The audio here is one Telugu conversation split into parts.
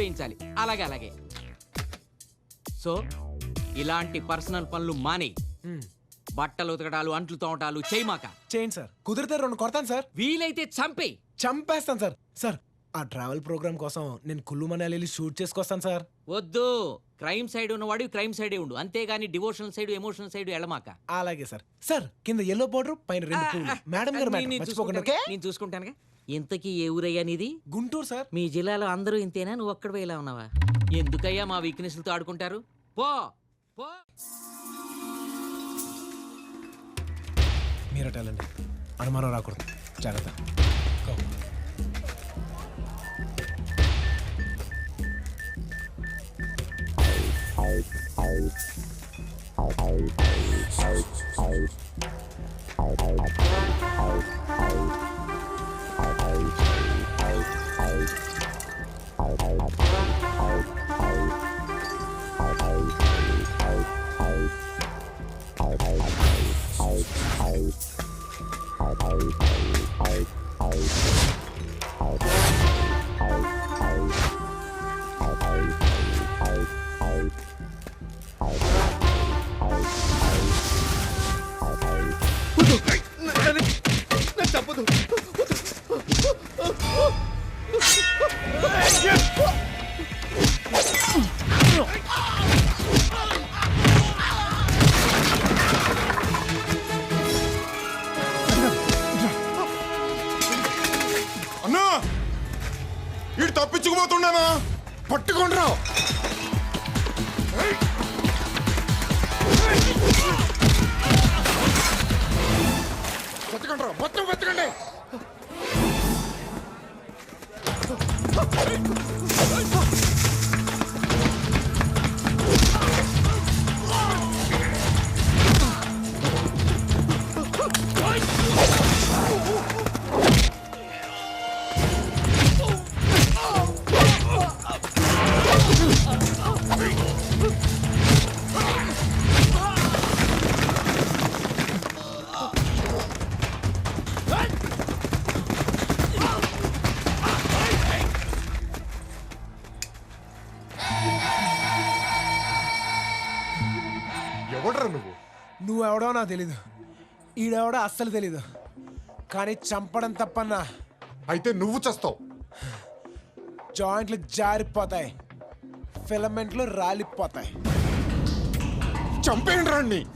వేయించాలి అలాగే అలాగే. సో ఇలాంటి పర్సనల్ పనులు మానే. బట్టలు ఉతకడాలు అంట్లు తోమటాలు చేయమాక. చేయండి సార్. కుదిరితే రెండు కొడతాను సార్. వీలైతే చంపేయి చంపేస్తాను సార్. సార్ ఆ ట్రావెల్ ప్రోగ్రామ్ కోసం నేను కుల్లు మనాలి వెళ్ళి షూట్ చేసుకొస్తాను సార్. వద్దు. క్రైమ్ సైడ్ ఉన్నవాడు క్రైమ్ సైడే ఉండు. అంతేగాని డివోషనల్ సైడ్ ఎమోషనల్ సైడ్ ఎడమాక అలాగే సార్. సార్ కింద ఎల్లో బోర్డర్ పైన రెండు మేడం గారు నేను- మేడం ఇంతకీ ఏ ఊరయ్యా నీది గుంటూరు సార్ మీ జిల్లాలో అందరూ ఇంతేనా నువ్వు ఒక్కడవే ఇలా ఉన్నావా ఎందుకయ్యా మా వీక్నెస్లతో ఆడుకుంటారు పో పో మీరట వెళ్ళండి అనుమానం రాకూడదు జాగ్రత్త Go. తప్పదు అన్నా ఇటు తప్పించుకుపోతున్నానా పట్టుకోండిరా. ఎవడరా నువ్వు? నువ్వెవడో నాకు తెలీదు. ఈడెవడో అస్సలు తెలీదు. కానీ చంపడం తప్పన్నా. అయితే నువ్వు చస్తావు. జాయింట్లు జారిపోతాయి. ఫిలమెంట్లు రాలిపోతాయి. చంపేయండి రాణ్ణి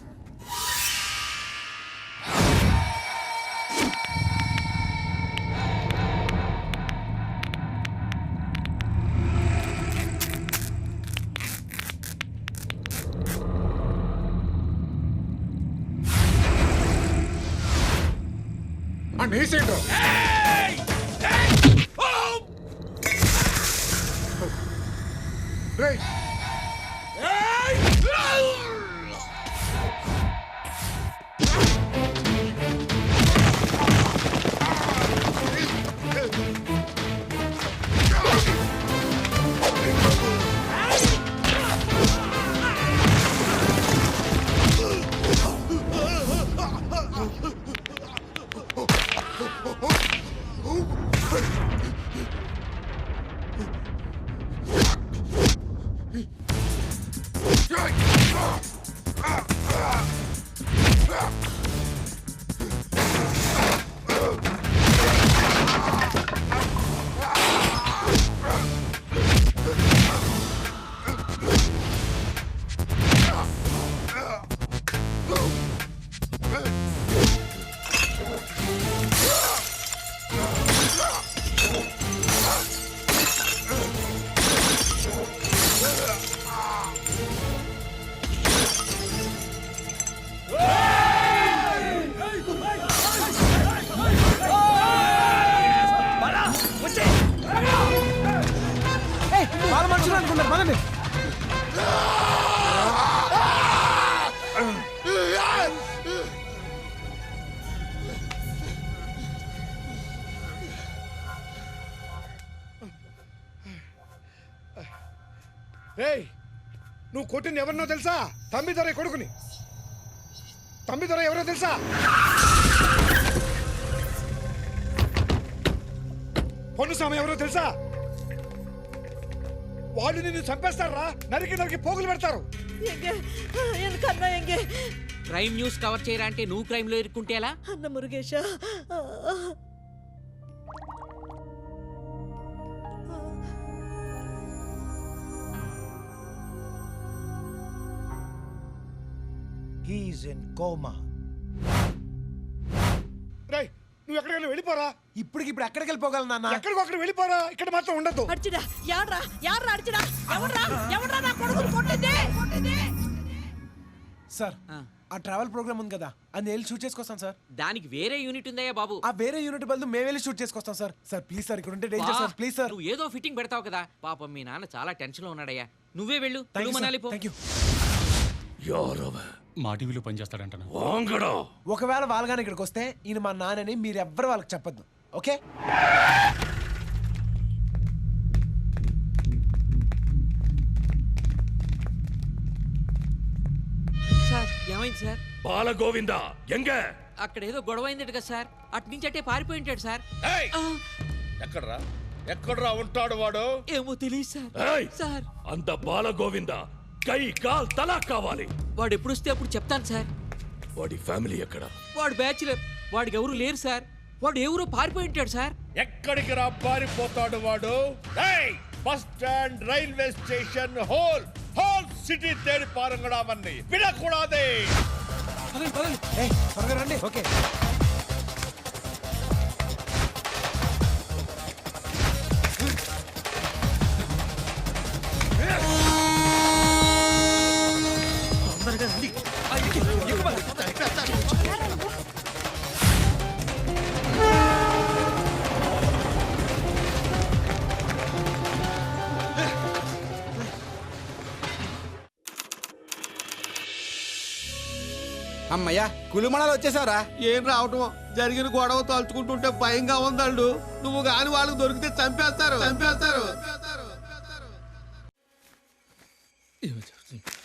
అనేసేంట్రా Oh, oh, oh. ఏయ్ నువ్వు కొట్టింది ఎవరినో తెలుసా? తమ్మి ధర కొడుకుని. తమ్మి ధర ఎవరో తెలుసా? పొన్నుస్వామి ఎవరో తెలుసా? వాళ్ళు నిన్ను చంపేస్తారా? నరికి నరికి పోగులు పెడతారు. ఎందుకన్నా ఎంగే? క్రైమ్ న్యూస్ కవర్ చేయరా అంటే నువ్వు క్రైమ్లో ఇరుక్కుంటే ఎలా? అన్న మురుగేశ He's in coma. రేయ్ నువ్వు ఎక్కడికైనా వెళ్ళిపోరా? ఇప్పటికి ఇప్పుడు ఎక్కడికి వెళ్ళిపోగలను నాన్న? ఎక్కడికి అక్కడ వెళ్ళిపోరా? ఇక్కడ మాత్రం ఉండదు. అడిచిడా యాడ్రా యాడ్రా అడిచిడా ఎవడ్రా? ఎవడ్రా నా కొడుకుని కొట్టింది? కొట్టింది సార్ ఆ. ఆ ట్రావెల్ ప్రోగ్రామ్ ఉంది కదా అది వెళ్ళి షూట్ చేసుకొస్తాం సార్. దానికి వేరే యూనిట్ ఉందయ్యా బాబు. ఆ వేరే యూనిట్ బదులు మేము వెళ్ళి షూట్ చేసుకొస్తాం సార్. సార్ ప్లీజ్ సార్ ఇక్కడ ఉంటే డేంజర్ సార్ ప్లీజ్ సార్. నువ్వు ఏదో ఫిట్టింగ్ పెడతావు కదా. పాపం మీ నాన్న చాలా టెన్షన్లో ఉన్నాడయ్యా. నువ్వే వెళ్ళు థ్యాంక్ యూ యూ మా టీవీలో పనిచేస్తాడంటనా? ఒకవేళ వాళ్ళగానే ఇక్కడికి వస్తే ఈయన మా నాన్నని మీరు ఎవ్వరు వాళ్ళకి చెప్పొద్దు. ఓకే? సార్ ఏమైంది సార్? బాలగోవింద ఎంగ? అక్కడ ఏదో గొడవ అయిందట కదా సార్. అటు నుంచి అట్టే పారిపోయి ఉంటాడు సార్. ఏయ్! ఆ, ఎక్కడ్రా? ఎక్కడ్రా ఉంటాడు వాడు? ఏమో తెలియదు సార్. ఏయ్! సార్. అంత బాలగోవింద? కై కాల్ తలా కావాలి. వాడు ఎప్పుడు వస్తే అప్పుడు చెప్తాను సార్. వాడి ఫ్యామిలీ ఎక్కడ? వాడు బ్యాచులర్ వాడికి ఎవరు లేరు సార్. వాడు ఎవరో పారిపోయి ఉంటాడు సార్. ఎక్కడికి రా పారిపోతాడు వాడు? ఏయ్! Bus stand railway station whole whole city తేడి పారంగడామని వినకూడదే. రండి. ఓకే. అమ్మయ్యా కులిమణాలు వచ్చేసారా ఏం రావటం? జరిగిన గొడవ తలుచుకుంటుంటే భయంగా ఉందండు. నువ్వు గాని వాళ్ళకి దొరికితే చంపేస్తారు. చంపేస్తారు.